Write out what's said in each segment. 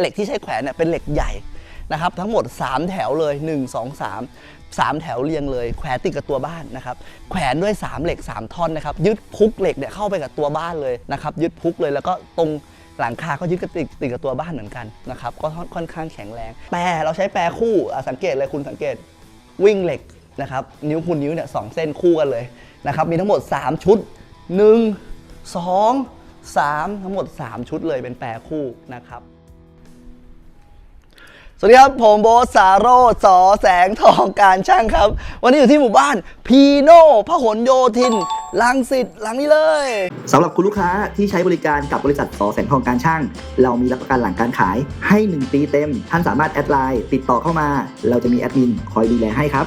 เหล็กที่ใช้แขวนเนี่ยเป็นเหล็กใหญ่นะครับทั้งหมด 3 แถวเลย 1 2 3 3 แถวเรียงเลย แขวนติดกับตัวบ้านนะครับแขวนด้วย 3 เหล็ก 3 ท่อนนะครับยึดพุกเหล็กเนี่ยเข้าไปกับตัวบ้านเลยนะครับยึดพุกเลยแล้วก็ตรงหลังคาก็ยึดกับติดติดกับตัวบ้านเหมือนกันนะครับก็ค่อนข้างแข็งแรงแปรเราใช้แปรคู่สังเกตเลยคุณสังเกตวิ่งเหล็กนะครับนิ้วคูณนิ้วเนี่ยสองเส้นคู่กันเลยนะครับมีทั้งหมด 3 ชุด 1 2 3 ทั้งหมด 3 ชุดเลยเป็นแปรคู่นะครับ สวัสดีครับผมโบสสาโรสอแสงทองการช่างครับ วันนี้อยู่ที่หมู่บ้านพีโน่พหลโยธินลังสิตหลังนี้เลยสำหรับคุณลูกค้าที่ใช้บริการกับบริษัทสอแสงทองการช่าง เรามีรับประกันหลังการขายให้ 1 ปีเต็ม ท่านสามารถแอดไลน์ติดต่อเข้ามา เราจะมีแอดมินคอยดูแลให้ครับ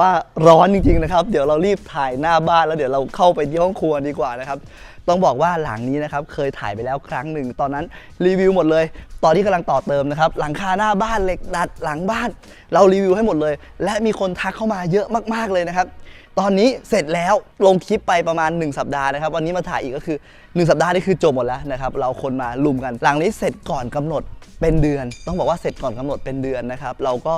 ว่าร้อนจริงๆนะครับ เดี๋ยวเรารีบถ่ายหน้าบ้านแล้วเดี๋ยวเราเข้าไปที่ห้องครัวดีกว่านะครับ ต้องบอกว่าหลังนี้นะครับเคยถ่ายไปแล้วครั้งหนึ่ง ตอนนั้นรีวิวหมดเลย ตอนที่กำลังต่อเติมนะครับ หลังคาหน้าบ้านเหล็กดัดหลังบ้าน เรารีวิวให้หมดเลย และมีคนทักเข้ามาเยอะมากๆเลยนะครับ ตอนนี้เสร็จแล้วลงคลิปไปประมาณ 1 สัปดาห์นะครับ วันนี้มาถ่ายอีกก็คือ 1 สัปดาห์นี่คือจบหมดแล้วนะครับ เราคนมาลุมกัน หลังนี้เสร็จก่อนกำหนดเป็นเดือน ต้องบอกว่าเสร็จก่อนกำหนดเป็นเดือนนะครับ เราก็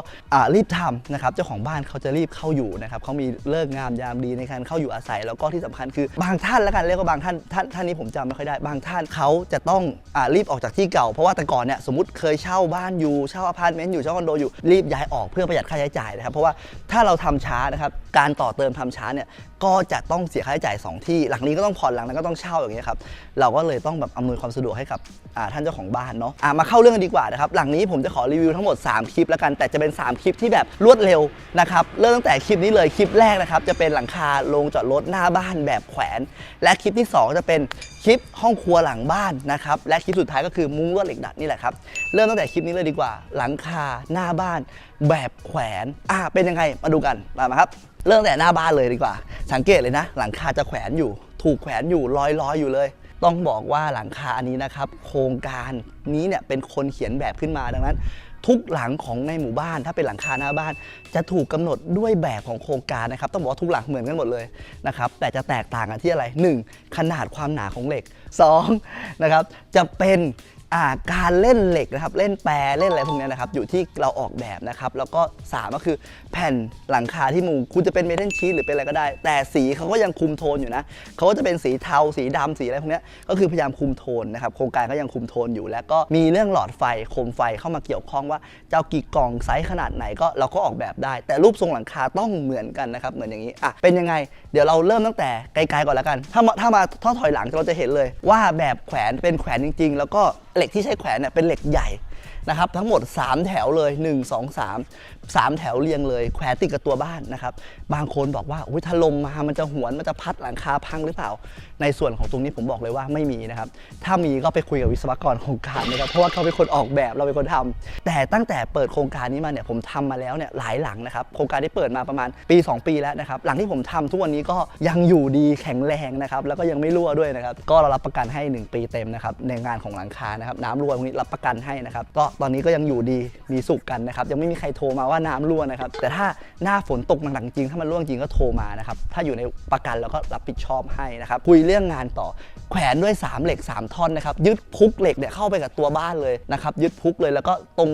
รีบทำนะครับ เจ้าของบ้านเขาจะรีบเข้าอยู่นะครับเขามีเลิกงามยามดีในการเข้าอยู่อาศัย แล้วก็ที่สำคัญคือบางท่านแล้วกันเรียกว่าบางท่านท่านท่านนี้ผมจำไม่ค่อยได้ บางท่านเขาจะต้องอรีบออกจากที่เก่า เพราะว่าแต่ก่อนเนี่ยสมมติเคยเช่าบ้านอยู่เช่าอพาร์ตเมนต์อยู่เช่าคอนโดอยู่รีบย้ายออกเพื่อประหยัดค่าใช้จ่ายนะครับ เพราะว่าถ้าเราทำช้านะครับการต่อเติมทำช้าเนี่ย ก็จะต้องเสียค่าใช้จ่าย 2 ที่ หลังนี้ก็ต้องผ่อนหลังนั้นก็ต้องเช่าอย่างเงี้ยครับเราก็เลยต้องแบบอำนวยความสะดวกให้กับท่านเจ้าของบ้านเนาะะมาเข้าเรื่องกันดีกว่านะครับหลังนี้ผมจะขอรีวิวทั้งหมด 3 คลิปแล้วกัน แต่จะเป็น 3 คลิปที่แบบรวดเร็วนะครับเริ่มตั้งแต่คลิปนี้เลยคลิปแรกนะครับจะเป็นหลังคาโรงจอดรถหน้าบ้านแบบแขวน และคลิปที่ 2 จะเป็นคลิปห้องครัวหลังบ้านนะครับและคลิปสุดท้ายก็คือมุ้งลวดเหล็กดัดนี่แหละครับเริ่มตั้งแต่คลิปนี้เลยดีกว่า หลังคาหน้าบ้านแบบแขวนอะเป็นยังไงมาดูกันมามาครับ เริ่มแต่หน้าบ้านเลยดีกว่า สังเกตเลยนะ หลังคาจะแขวนอยู่ ถูกแขวนอยู่ลอยๆออยู่เลย ต้องบอกว่าหลังคาอันนี้นะครับ โครงการนี้เนี่ยเป็นคนเขียนแบบขึ้นมาดังนั้น ทุกหลังของในหมู่บ้าน ถ้าเป็นหลังคาหน้าบ้าน จะถูกกำหนดด้วยแบบของโครงการนะครับต้องบอกว่าทุกหลังเหมือนกันหมดเลยนะครับแต่จะแตกต่างกันที่อะไร 1. ขนาดความหนาของเหล็ก 2. นะครับจะเป็น การเล่นเหล็กนะครับ เล่นแปรเล่นอะไรพวกเนี้ยนะครับ อยู่ที่เราออกแบบนะครับ แล้วก็สามก็คือแผ่นหลังคาที่มุงคุณจะเป็นเมทัลชีทหรือเป็นอะไรก็ได้ แต่สีเขาก็ยังคุมโทนอยู่นะเขาก็จะเป็นสีเทาสีดำสีอะไรพวกเนี้ยก็คือพยายามคุมโทนนะครับ โครงการก็ยังคุมโทนอยู่ แล้วก็มีเรื่องหลอดไฟโคมไฟเข้ามาเกี่ยวข้องว่าจะเอากี่กล่องไซส์ขนาดไหนก็เราก็ออกแบบได้ แต่รูปทรงหลังคาต้องเหมือนกันนะครับ เหมือนอย่างนี้อะเป็นยังไง เดี๋ยวเราเริ่มตั้งแต่ไกลๆก่อนแล้วกัน ถ้ามาถ้ามาถ้าถอยหลังเราจะเห็นเลยว่าแบบแขวนเป็นแขวนจริง ๆ แล้วก็เหล็กที่ใช้แขวนเนี่ยเป็นเหล็กใหญ่ นะครับทั้งหมด 3 แถวเลย 1 2 3 3 แถวเรียงเลย แขวนติดกับตัวบ้านนะครับ บางคนบอกว่าอุ๊ยถ้าลมมามันจะหวนมันจะพัดหลังคาพังหรือเปล่า ในส่วนของตรงนี้ผมบอกเลยว่าไม่มีนะครับ ถ้ามีก็ไปคุยกับวิศวกรโครงการนะครับ เพราะว่าเขาเป็นคนออกแบบเราเป็นคนทำแต่ตั้งแต่เปิดโครงการนี้มาเนี่ยผมทำมาแล้วเนี่ยหลายหลังนะครับ โครงการที่เปิดมาประมาณปี 2 ปีแล้วนะครับ หลังที่ผมทำทุกวันนี้ก็ยังอยู่ดีแข็งแรงนะครับ แล้วก็ยังไม่รั่วด้วยนะครับ ก็เรารับประกันให้ 1 ปีเต็มนะครับ ในงานของหลังคานะครับ น้ำรั่วพวกนี้รับประกันให้นะครับ ก็ตอนนี้ก็ยังอยู่ดีมีสุขกันนะครับยังไม่มีใครโทรมาว่าน้ำรั่วนะครับแต่ถ้าหน้าฝนตกหนักจริง ถ้ามันรั่วจริงก็โทรมานะครับถ้าอยู่ในประกันเราก็รับผิดชอบให้นะครับคุยเรื่องงานต่อแขวนด้วย 3 เหล็ก 3 ท่อนนะครับยึดพุกเหล็กเนี่ยเข้าไปกับตัวบ้านเลยนะครับยึดพุกเลยแล้วก็ตรง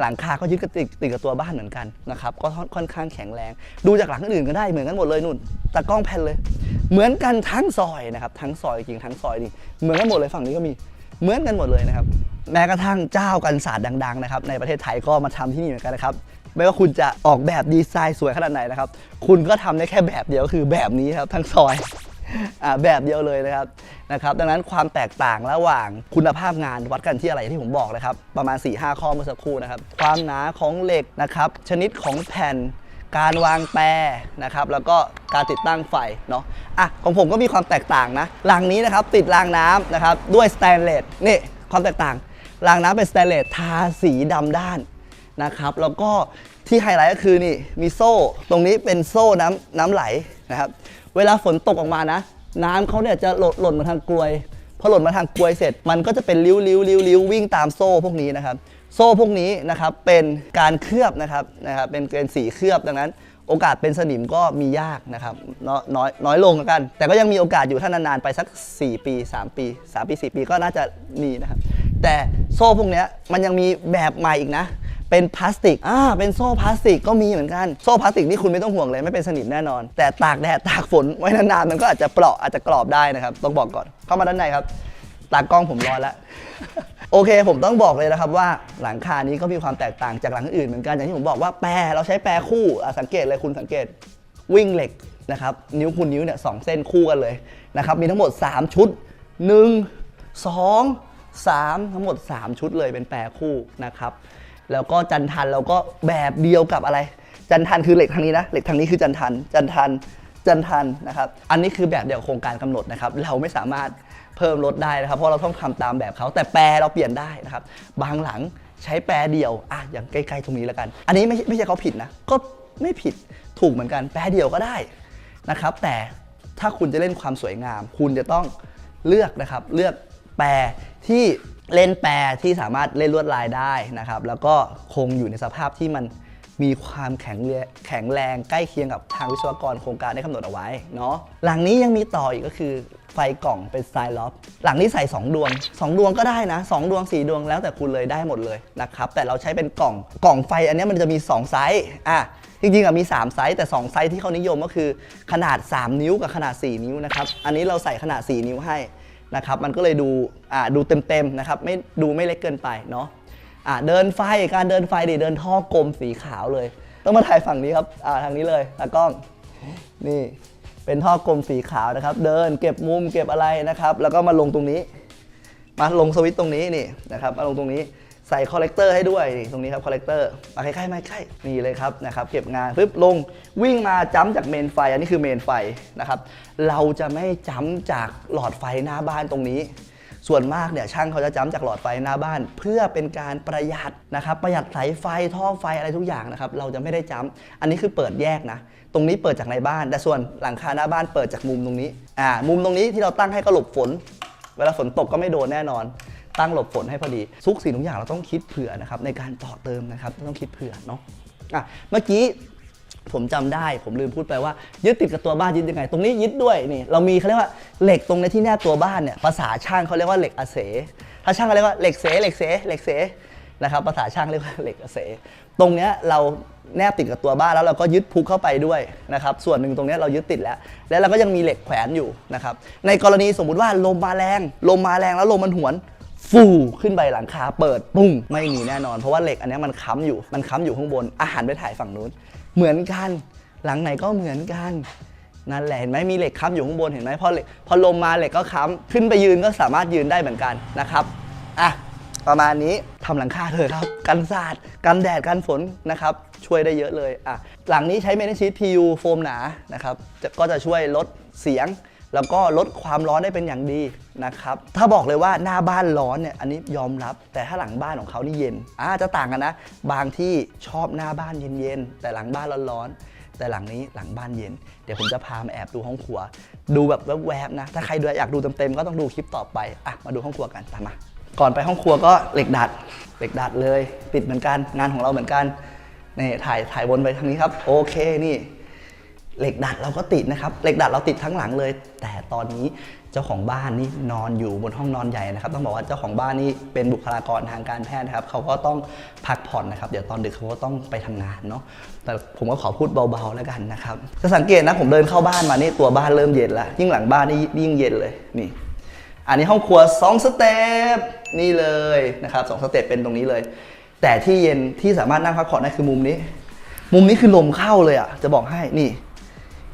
หลังคาก็ยึดกับติดติดกับตัวบ้านเหมือนกันนะครับก็ค่อนข้างแข็งแรง ดูจากหลังอื่นก็ได้เหมือนกันหมดเลยนุ่นตากล้องแผ่นเลย เหมือนกันทั้งซอยนะครับทั้งซอยจริงทั้งซอยนี่เหมือนกันหมดเลยฝั่งนี้ก็มี เหมือนกันหมดเลยนะครับ แม้กระทั่งเจ้ากันศาสตร์ดังๆนะครับในประเทศไทยก็มาทำที่นี่เหมือนกันนะครับไม่ว่าคุณจะออกแบบดีไซน์สวยขนาดไหนนะครับ คุณก็ทำได้แค่แบบเดียวคือแบบนี้ครับทั้งซอยอแบบเดียวเลยนะครับนะครับ ดังนั้นความแตกต่างระหว่างคุณภาพงานวัดกันที่อะไรที่ผมบอกเลยครับ ประมาณ 4-5 ข้อเมื่อสักครู่นะครับ ความหนาของเหล็กนะครับ ชนิดของแผ่น การวางแปรนะครับ แล้วก็การติดตั้งไฟเนาะอะของผมก็มีความแตกต่างนะรางนี้นะครับติดรางน้ำนะครับด้วยสแตนเลสนี่ความแตกต่างรางน้ำเป็นสแตนเลสทาสีดำด้านนะครับ แล้วก็ที่ไฮไลท์ก็คือนี่มีโซ่ตรงนี้เป็นโซ่น้ำน้ำไหลนะครับ เวลาฝนตกออกมานะ น้ำเขาเนี่ยจะหล่นหล่นมาทางกลวย พอหล่นมาทางกลวยเสร็จ มันก็จะเป็นริ้วริ้วริ้วริ้ววิ่งตามโซ่พวกนี้นะครับ โซ่พวกนี้นะครับเป็นการเคลือบนะครับนะครับเป็นเป็นสีเคลือบดังนั้น โอกาสเป็นสนิมก็มียากนะครับน้อยน้อยลงแล้วกัน แต่ก็ยังมีโอกาสอยู่ถ้านานๆไปสัก 4 ปี 3 ปี 3 ปี 4 ปีก็น่าจะมีนะครับ แต่โซ่พวกนี้มันยังมีแบบใหม่อีกนะ เป็นพลาสติกอ่าเป็นโซ่พลาสติกก็มีเหมือนกันโซ่พลาสติกนี่คุณไม่ต้องห่วงเลยไม่เป็นสนิมแน่นอน แต่ตากแดดตากฝนไว้นานๆมันก็อาจจะเปราะอาจจะกรอบได้นะครับต้องบอกก่อนเข้ามาด้านในครับตากล้องผมรอนแล้ว โอเคผมต้องบอกเลยนะครับว่าหลังคานี้ก็มีความแตกต่างจากหลังอื่นเหมือนกันอย่างที่ผมบอกว่าแปรเราใช้แปรคู่สังเกตเลยคุณสังเกตวิ่งเหล็กนะครับนิ้วคูณนิ้วเนี่ยสองเส้นคู่กันเลยนะครับมีทั้งหมด 3 ชุด 1 2 3 ทั้งหมด 3 ชุดเลยเป็นแปรคู่นะครับ แล้วก็จันทันเราก็แบบเดียวกับอะไร จันทันคือเหล็กทางนี้นะเหล็กทางนี้คือจันทัน จันทันจันทันนะครับอันนี้คือแบบเดียวโครงการกำหนดนะครับเราไม่สามารถเพิ่มลดได้นะครับเพราะเราต้องทำตามแบบเขาแต่แปรเราเปลี่ยนได้นะครับบางหลังใช้แปรเดียวอะอย่างใกล้ๆตรงนี้แล้วกัน อันนี้ไม่ไม่ใช่เขาผิดนะก็ไม่ผิดถูกเหมือนกันแปรเดียวก็ได้นะครับแต่ถ้าคุณจะเล่นความสวยงาม คุณจะต้องเลือกนะครับเลือกแปรที่ เล่นแปรที่สามารถเล่นลวดลายได้นะครับ แล้วก็คงอยู่ในสภาพที่มันมีความแข็งแรงแข็งแรงใกล้เคียงกับทางวิศวกรโครงการได้กำหนดเอาไว้เนาะหลังนี้ยังมีต่ออีกก็คือไฟกล่องเป็นสไตล์ล็อฟหลังนี้ใส่ 2 ดวง 2 ดวงก็ได้นะ 2 ดวง 4 ดวงแล้วแต่คุณเลยได้หมดเลยนะครับแต่เราใช้เป็นกล่องกล่องไฟอันนี้มันจะมี 2 ไซส์อะจริงๆอะมี 3 ไซส์แต่ 2 ไซส์ที่เขานิยมก็คือขนาด 3 นิ้วกับขนาด 4 นิ้วนะครับอันนี้เราใส่ขนาด 4 นิ้วให้ นะครับมันก็เลยดูอ่าดูเต็มๆนะครับไม่ดูไม่เล็กเกินไปเนาะอ่าเดินไฟการเดินไฟดิเดินท่อกลมสีขาวเลย ต้องมาถ่ายฝั่งนี้ครับอ่าทางนี้เลยตากล้องนี่เป็นท่อกลมสีขาวนะครับ เดินเก็บมุมเก็บอะไรนะครับ แล้วก็มาลงตรงนี้ มาลงสวิตช์ตรงนี้นี่นะครับมาลงตรงนี้ ใส่คอลเลกเตอร์ให้ด้วยนี่ตรงนี้ครับคอลเลกเตอร์มาใกล้ๆมาใกล้นี่เลยครับนะครับเก็บงานปึ๊บลงวิ่งมาจ้ำจากเมนไฟ อันนี้คือเมนไฟนะครับเราจะไม่จ้ำจากหลอดไฟหน้าบ้านตรงนี้ ส่วนมากเนี่ยช่างเขาจะจ้ำจากหลอดไฟหน้าบ้าน เพื่อเป็นการประหยัดนะครับประหยัดสายไฟท่อไฟอะไรทุกอย่างนะครับเราจะไม่ได้จ้ำอันนี้คือเปิดแยกนะตรงนี้เปิดจากในบ้าน แต่ส่วนหลังคาหน้าบ้านเปิดจากมุมตรงนี้อ่ามุมตรงนี้ที่เราตั้งให้ก็หลบฝน เวลาฝนตกก็ไม่โดนแน่นอน ตั้งหลบฝนให้พอดีทุกสิ่งทุกอย่างเราต้องคิดเผื่อนะครับในการต่อเติมนะครับต้องคิดเผื่อเนาะอะเมื่อกี้ผมจำได้ผมลืมพูดไปว่า ยึดติดกับตัวบ้านยึดยังไง ตรงนี้ยึดด้วยนี่เรามีเขาเรียกว่าเหล็กตรงในที่แนบตัวบ้านเนี่ยภาษาช่างเขาเรียกว่าเหล็กอาเสถ้าช่างเขาเรียกว่าเหล็กเสเหล็กเสเหล็กเสนะครับภาษาช่างเรียกว่าเหล็กอาเสตรงเนี้ยเราแนบติดกับตัวบ้านแล้วเราก็ยึดพุกเข้าไปด้วยนะครับส่วนหนึ่งตรงเนี้ยเรายึดติดแล้ว แล้วเราก็ยังมีเหล็กแขวนอยู่นะครับในกรณีสมมุติว่าลมมาแรง ลมมาแรงแล้วลมมันหวน ฟูขึ้นไปหลังคาเปิดปุ้งไม่มีแน่นอน เพราะว่าเหล็กอันนี้มันค้ำอยู่มันค้ำอยู่ข้างบนอาหารไปถ่ายฝั่งนู้น เหมือนกัน หลังไหนก็เหมือนกันนั่นแหละเห็นไหมมีเหล็กค้ำอยู่ข้างบนเห็นไหมพอเหล็กพอลมมาเหล็กก็ค้ำขึ้นไปยืนก็สามารถยืนได้เหมือนกันนะครับอะประมาณนี้ทำหลังคาเถอะครับ กันสาดกันแดดกันฝนนะครับ ช่วยได้เยอะเลยอะหลังนี้ใช้เมนชีต PU โฟมหนานะครับก็จะช่วยลดเสียง แล้วก็ลดความร้อนได้เป็นอย่างดีนะครับ ถ้าบอกเลยว่าหน้าบ้านร้อนเนี่ยอันนี้ยอมรับ แต่ถ้าหลังบ้านของเขานี่เย็นอ่าจะต่างกันนะ บางที่ชอบหน้าบ้านเย็นๆแต่หลังบ้านร้อนๆแต่หลังนี้หลังบ้านเย็น เดี๋ยวผมจะพามาแอบดูห้องครัว ดูแบบแวบๆนะ ถ้าใครดูอยากดูเต็มๆก็ต้องดูคลิปต่อไปอะมาดูห้องครัวกันตามมา ก่อนไปห้องครัวก็เหล็กดัดเหล็กดัดเลย ติดเหมือนกันงานของเราเหมือนกันนี่ถ่ายถ่ายวนไปทางนี้ครับ โอเคนี่ เหล็กดัดเราก็ติดนะครับเหล็กดัดเราติดทั้งหลังเลย แต่ตอนนี้เจ้าของบ้านนี่นอนอยู่บนห้องนอนใหญ่นะครับ ต้องบอกว่าเจ้าของบ้านนี่เป็นบุคลากรทางการแพทย์นะครับเขาก็ต้องพักผ่อนนะครับ เดี๋ยวตอนดึกเขาก็ต้องไปทำงานเนาะแต่ผมก็ขอพูดเบาๆแล้วกันนะครับจะสังเกตนะผมเดินเข้าบ้านมานี่ตัวบ้านเริ่มเย็นล้วยิ่งหลังบ้านนี่ยิ่งเย็นเลยนี่อันนี้ห้องครัว 2 สเต็ปนี่เลยนะครับสองสเต็ปเป็นตรงนี้เลย แต่ที่เย็นที่สามารถนั่งพักผ่อนได้คือมุมนี้ มุมนี้คือลมเข้าเลยอะจะบอกให้นี่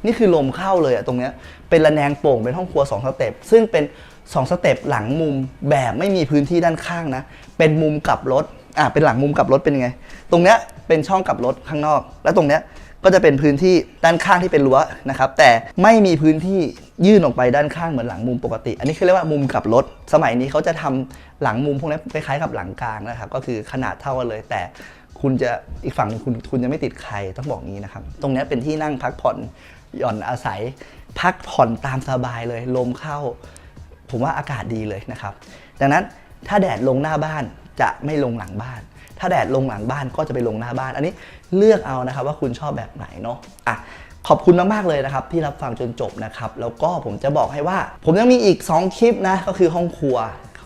นี่คือลมเข้าเลยอะตรงเนี้ยเป็นระแนงโป่งเป็นห้องครัว2สเต็ปซึ่งเป็น2สเต็ปหลังมุมแบบไม่มีพื้นที่ด้านข้างนะ เป็นมุมกลับรถอะเป็นหลังมุมกลับรถเป็นยังไง ตรงเนี้ยเป็นช่องกลับรถข้างนอก แล้วตรงเนี้ยก็จะเป็นพื้นที่ด้านข้างที่เป็นรั้วนะครับ แต่ไม่มีพื้นที่ยื่นออกไปด้านข้างเหมือนหลังมุมปกติ อันนี้คือเรียกว่ามุมกลับรถ สมัยนี้เขาจะทำหลังมุมพวกนี้คล้ายๆกับหลังกลางนะครับ ก็คือขนาดเท่ากันเลย แต่คุณจะอีกฝั่งหนึ่งคุณคุณจะไม่ติดใครต้องบอกงี้นะครับ ตรงเนี้ยเป็นที่นั่งพักผ่อน หย่อนอาศัย พักผ่อนตามสบายเลย ลมเข้า ผมว่าอากาศดีเลยนะครับ ดังนั้นถ้าแดดลงหน้าบ้านจะไม่ลงหลังบ้าน ถ้าแดดลงหลังบ้านก็จะไปลงหน้าบ้าน อันนี้เลือกเอานะครับว่าคุณชอบแบบไหนเนาะอะขอบคุณมาก ๆ เลยนะครับ ที่รับฟังจนจบนะครับ แล้วก็ผมจะบอกให้ว่า ผมยังมีอีก 2 คลิปนะ ก็คือห้องครัว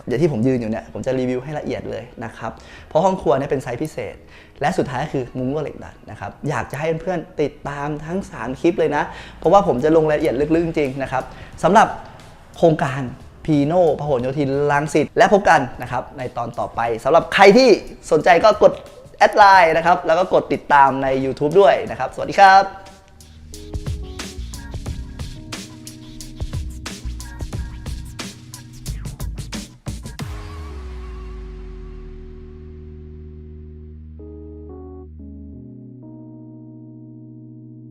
อย่างที่ผมยืนอยู่เนี่ยผมจะรีวิวให้ละเอียดเลยนะครับเพราะห้องครัวเนี่ยเป็นไซส์พิเศษ และสุดท้ายก็คือมุ้งลวดเหล็กดัดนะครับอยากจะให้เพื่อนๆติดตามทั้ง 3 คลิปเลยนะ เพราะว่าผมจะลงรายละเอียดลึกๆจริงๆนะครับสำหรับโครงการพีโน่พหลโยธินลังสิตและพบกันนะครับในตอนต่อไปสำหรับใครที่สนใจก็กดแอดไลน์นะครับแล้วก็กดติดตามใน YouTube ด้วยนะครับ สวัสดีครับ